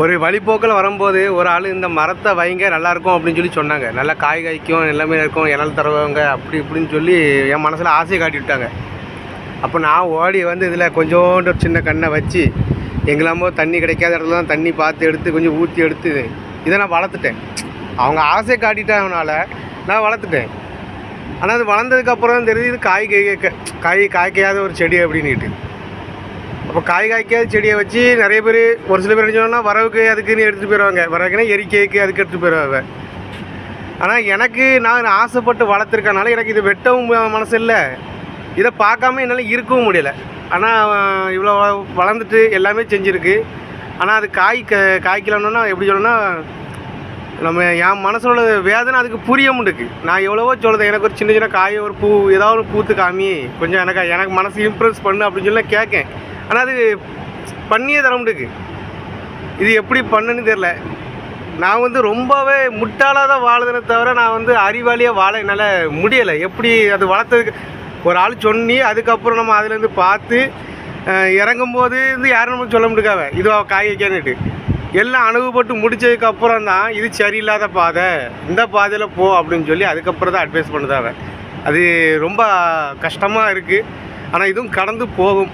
ஒரு வழிப்போக்கில் வரும்போது ஒரு ஆள் இந்த மரத்தை வைங்க நல்லாயிருக்கும் அப்படின்னு சொல்லி சொன்னாங்க. நல்லா காய் காய்க்கும் எல்லாமே இருக்கும் இனல் தருவாங்க அப்படி இப்படின்னு சொல்லி என் மனசில் ஆசையை காட்டி விட்டாங்க. அப்போ நான் ஓடி வந்து இதில் கொஞ்சோண்டு ஒரு சின்ன கண்ணை வச்சு எங்கெல்லாமோ தண்ணி கிடைக்காத இடத்துல தான் தண்ணி பார்த்து எடுத்து கொஞ்சம் ஊற்றி எடுத்து இதை நான் வளர்த்துட்டேன். அவங்க ஆசை காட்டிட்டதுனால நான் வளர்த்துட்டேன். ஆனால் அது வளர்ந்ததுக்கப்புறம் தான் தெரியுது இது காய் காய் காய்க்காத ஒரு செடி அப்படின்னுட்டு. அப்போ காய் காய்க்காத செடியை வச்சு நிறைய பேர் ஒரு சில பேர் என்ன சொன்னா வரவுக்கு அதுக்குன்னு எடுத்துகிட்டு போயிடுவாங்க வரவுக்குன்னா எரிக்கைக்கு அதுக்கு எடுத்துகிட்டு போயிடுவாங்க ஆனால் எனக்கு நான் ஆசைப்பட்டு வளர்த்துருக்கனால எனக்கு இது வெட்டவும் ம- மனசு இல்லை. இதை பார்க்காம என்னால் இருக்கவும் முடியல. ஆனால் இவ்வளோ வளர்ந்துட்டு எல்லாமே செஞ்சுருக்கு. ஆனால் அது காய் க காய்க்கலன்னா எப்படி சொல்லணும்னா நம்ம என் மனசோட வேதனை அதுக்கு புரிய முடியுது நான் எவ்வளவோ சொல்லுது எனக்கு ஒரு சின்ன சின்ன காய் ஒரு பூ ஏதாவது ஒரு பூத்து காமி கொஞ்சம் எனக்கு எனக்கு மனசு இம்ப்ரெஸ் பண்ணு அப்படின்னு சொல்லி கேட்கேன். ஆனால் அது பண்ணியே தர முடியுது. இது எப்படி பண்ணுன்னு தெரில நான் வந்து ரொம்பவே முட்டாளாக தான் வாழுதுனே தவிர நான் வந்து அறிவாளியாக வாழ என்னால் முடியலை. எப்படி அது வளர்த்ததுக்கு ஒரு ஆள் சொன்னி அதுக்கப்புறம் நம்ம அதுலேருந்து பார்த்து இறங்கும்போது வந்து யாரும் நமக்கு சொல்ல முடியாவ இது காய் வைக்கான்னுட்டு எல்லாம் அனுபவப்பட்டு முடித்ததுக்கப்புறம் தான் இது சரியில்லாத பாதை. இந்த பாதையில் போ அப்படின்னு சொல்லி அதுக்கப்புறம் தான் அட்வைஸ் பண்ணுதாவ அது ரொம்ப கஷ்டமாக இருக்குது ஆனால் இதுவும் கடந்து போகும்.